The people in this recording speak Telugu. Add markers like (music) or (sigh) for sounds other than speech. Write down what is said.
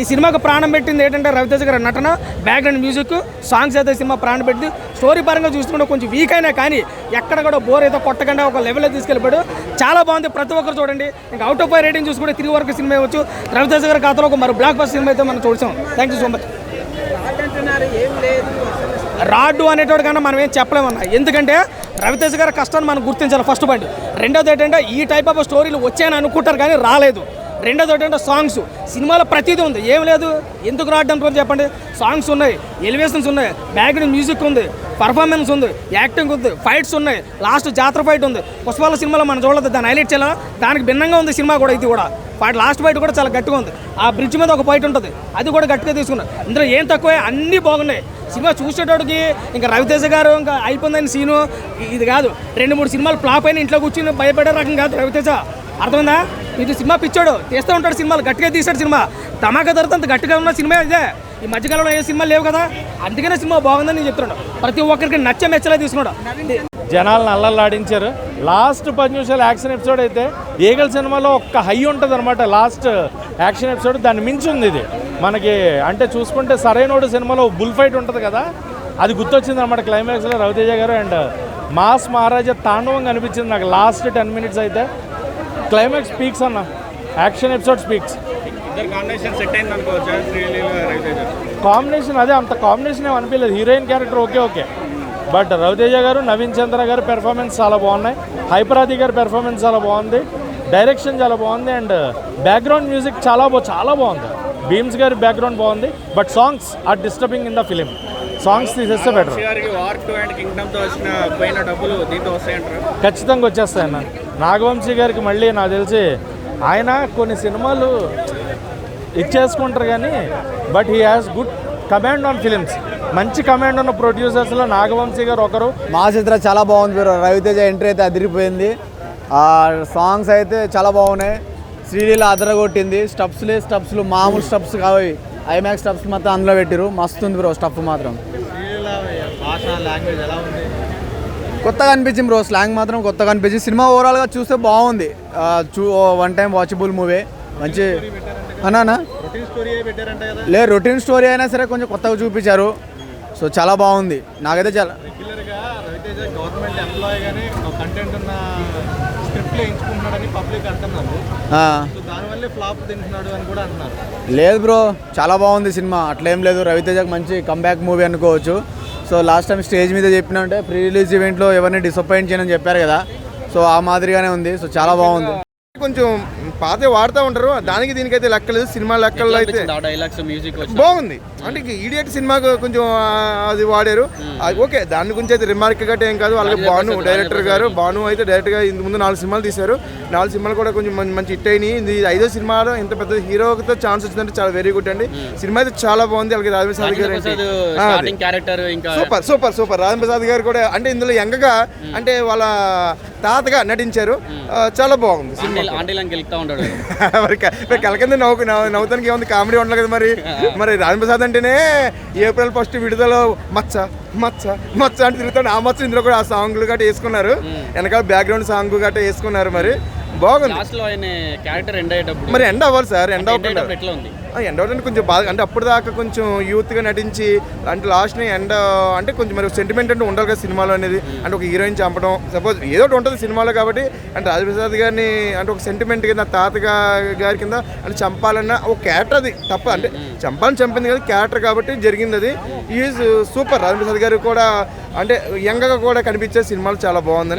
ఈ సినిమాకు ప్రాణం పెట్టింది ఏంటంటే రవితేజ గారి నటన బ్యాక్గ్రౌండ్ మ్యూజిక్ సాంగ్స్ అయితే సినిమా ప్రాణం పెట్టింది. స్టోరీ పరంగా చూసుకుంటే కొంచెం వీక్ అయినా కానీ ఎక్కడ కూడా బోర్ అయితే కొట్టకుండా ఒక లెవెల్లో తీసుకెళ్ళిపోయాడు. చాలా బాగుంది ప్రతి ఒక్కరు చూడండి. ఇంకా అవుట్ ఆఫ్ ఫైవ్ రేటింగ్ చూసుకుంటే తిరిగి వరకు సినిమా ఇవ్వచ్చు. రవితేజ గారి కథలో ఒక మరి బ్లాక్ బస్ సినిమా అయితే మనం చూసాం. థ్యాంక్ యూ సో మచ్ రాడ్డు అనేటోడు కన్నా మనం ఏం చెప్పలేమన్నా ఎందుకంటే రవితేజ గారి కష్టాన్ని మనం గుర్తించాలి ఫస్ట్ పాయింట్ రెండోది ఏంటంటే ఈ టైప్ ఆఫ్ స్టోరీలు వచ్చాయని అనుకుంటారు కానీ రాలేదు. రెండోది అంటే సాంగ్స్ సినిమాలో ప్రతిదీ ఉంది. ఏం లేదు. ఎందుకు రావడం చెప్పండి. సాంగ్స్ ఉన్నాయి. ఎలివేషన్స్ ఉన్నాయి. బ్యాక్గ్రౌండ్ మ్యూజిక్ ఉంది. పర్ఫార్మెన్స్ ఉంది. యాక్టింగ్ ఉంది. ఫైట్స్ ఉన్నాయి. లాస్ట్ జాతర ఫైట్ ఉంది. పుష్పాల సినిమాలో మనం చూడలేదు. దాన్ని హైలైట్ చేయాలా? దానికి భిన్నంగా ఉంది సినిమా కూడా ఇది కూడా. వాటి లాస్ట్ ఫైట్ కూడా చాలా గట్టిగా ఉంది. ఆ బ్రిడ్జ్ మీద ఒక ఫైట్ ఉంటుంది. అది కూడా గట్టిగా తీసుకున్నారు ఇందులో ఏం తక్కువే? అన్నీ బాగున్నాయి. సినిమా చూసేటోడికి ఇంకా రవితేజ గారు ఇంకా అయిపోయిందని సీను ఇది కాదు. రెండు మూడు సినిమాలు ఫ్లాప్ అయిన ఇంట్లో కూర్చుని భయపడే రకం కాదు రవితేజ. అర్థమైందా? ఇది సినిమా పిచ్చాడు. తీస్తూ ఉంటాడు సినిమాలు. గట్టిగా తీసాడు సినిమా. తమాక ధరతో అంత గట్టిగా ఉన్న సినిమా ఇదే. ఈ మధ్యకాలంలో ఏ సినిమా లేవు కదా? అందుకనే సినిమా బాగుందని నేను చెప్తున్నాడు ప్రతి ఒక్కరికి నచ్చ మెచ్చలే తీసుకున్నాడు. జనాలను అల్లల్లాడించారు లాస్ట్ పది నిమిషాల యాక్షన్ ఎపిసోడ్ అయితే ఏగల్ సినిమాలో ఒక్క హై ఉంటుంది అనమాట లాస్ట్ యాక్షన్ ఎపిసోడ్ దాన్ని మించి ఉంది ఇది. మనకి అంటే చూసుకుంటే సరైనోడు సినిమాలో బుల్ ఫైట్ ఉంటుంది కదా? అది గుర్తొచ్చింది అనమాట క్లైమాక్స్లో రవితేజ గారు అండ్ మాస్ మహారాజా తాండవం కనిపించింది నాకు లాస్ట్ టెన్ మినిట్స్ అయితే. క్లైమాక్స్ స్పీక్స్ అన్న. యాక్షన్ ఎపిసోడ్ స్పీక్స్ కాంబినేషన్ అదే అంత కాంబినేషన్ ఏమి అనిపించలేదు. Heroine character okay okay but Ravi Teja గారు నవీన్ చంద్ర గారి పెర్ఫార్మెన్స్ చాలా బాగున్నాయి. హైపరాది గారి పెర్ఫార్మెన్స్ చాలా బాగుంది. డైరెక్షన్ చాలా బాగుంది అండ్ బ్యాక్గ్రౌండ్ మ్యూజిక్ చాలా బా చాలా బాగుంది. భీమ్స్ గారి బ్యాక్గ్రౌండ్ బాగుంది. But songs are disturbing in the film songs తీసేస్తే బెటర్ ఖచ్చితంగా వచ్చేస్తాయి అన్న. నాగవంశీ గారికి మళ్ళీ నాకు తెలిసి ఆయన కొన్ని సినిమాలు ఇచ్చేసుకుంటారు కానీ but he has good command on films మంచి కమాండ్ ఉన్న ప్రొడ్యూసర్స్లో నాగవంశీ గారు ఒకరు. మా చిత్ర చాలా బాగుంది బ్రో. రవితేజ ఎంట్రీ అయితే అదిరిపోయింది. ఆ సాంగ్స్ అయితే చాలా బాగున్నాయి. శ్రీలీల అదరగొట్టింది స్టప్స్లే స్టప్స్లు మామూలు స్టప్స్ కావి ఐమాక్స్ స్టప్స్ మొత్తం అందులో పెట్టిరు మస్తు ఉంది బ్రో స్టఫ్ మాత్రం. భాష లాంగ్వేజ్ ఎలా ఉంది? కొత్తగా అనిపించింది బ్రో. స్లాంగ్ మాత్రం కొత్తగా అనిపించింది. సినిమా ఓవరాల్గా చూస్తే బాగుంది. చూ వన్ టైం వాచబుల్ మూవీ మంచి అన్నానా రొటీన్ స్టోరీ పెట్టారంట కదా. లే రొటీన్ స్టోరీ అయినా సరే కొంచెం కొత్తగా చూపించారు. సో చాలా బాగుంది. నాకైతే చాలా లేదు బ్రో. చాలా బాగుంది సినిమా. అట్లేం లేదు. రవితేజకి మంచి కంబ్యాక్ మూవీ అనుకోవచ్చు. సో లాస్ట్ టైం స్టేజ్ మీద చెప్పినంటే ప్రీ రిలీజ్ ఈవెంట్లో ఎవరిని డిసప్పాయింట్ చేయనని చెప్పారు కదా. సో ఆ మాదిరిగానే ఉంది. సో చాలా బాగుంది. కొంచెం పాత వాడుతూ ఉంటారు. దానికి దీనికైతే లెక్కలేదు సినిమా లెక్కల్లో అయితే డైలాగ్స్ మ్యూజిక్ బాగుంది. అంటే ఈడియట్ సినిమాకు కొంచెం అది వాడారు. ఓకే దాని గురించి అయితే రిమార్క్ గట్రా ఏం కాదు. అలాగే బాను డైరెక్టర్ గారు బాను అయితే డైరెక్ట్గా ఇంత ముందు నాలుగు సినిమాలు తీశారు. నాలుగు సినిమాలు కూడా కొంచెం మంచి హిట్ అయినాయి. ఇది ఐదో సినిమాలో ఇంత పెద్ద హీరోతో ఛాన్స్ వచ్చిందంటే చాలా వెరీ గుడ్ అండి. సినిమా అయితే చాలా బాగుంది. అలాగే రాజమేశ్వరి గారు super super super. Rajan Prasad గారు కూడా అంటే ఇందులో యంగగా అంటే వాళ్ళ తాతగా నటించారు. చాలా బాగుంది (laughs) మరి కలకంది నవ్వు నవ్వు- నవ్వుతానికి ఏముంది? కామెడీ ఉండాలి కదా మరి. (laughs) మరి రాజన్ ప్రసాద్ అంటేనే ఏప్రిల్ ఫస్ట్ విడుదల మచ్చ మచ్చ మచ్చ అంటే తిరుగుతాడు. ఆ మచ్చ ఇందులో కూడా ఆ సాంగ్లు గట్రా వేసుకున్నారు. వెనకాల బ్యాక్గ్రౌండ్ సాంగ్ గట్రా వేసుకున్నారు మరి. బాగుంది. లాస్ట్లో ఆయన క్యారెక్టర్ ఎండ్ అయ్యేటప్పుడు. మరి ఎండ్ అవ్వాలి సార్ ఎండ్ అవ్వకుండా. ఎట్లా ఉంది? ఎండ్ అంటే కొంచెం బాగా అంటే అప్పుడు దాకా కొంచెం యూత్గా నటించి అంటే లాస్ట్ని ఎండ్ అంటే కొంచెం మరి సెంటిమెంట్ అంటే ఉండాలి కదా సినిమాలో అనేది. అంటే ఒక హీరోయిన్ చంపడం. సపోజ్ ఏదో ఒకటి ఉంటుంది సినిమాలో కాబట్టి అంటే రాజప్రసాద్ గారిని అంటే ఒక సెంటిమెంట్ కింద తాతగా గారి కింద అంటే చంపాలన్న ఒక క్యారెక్టర్ అది. తప్ప అంటే చంపాలని చంపింది కదా క్యారెక్టర్ కాబట్టి జరిగింది అది. ఈజ్ సూపర్ రాజప్రసాద్ గారు కూడా అంటే యంగగా కూడా కనిపించే సినిమాలు చాలా బాగుందని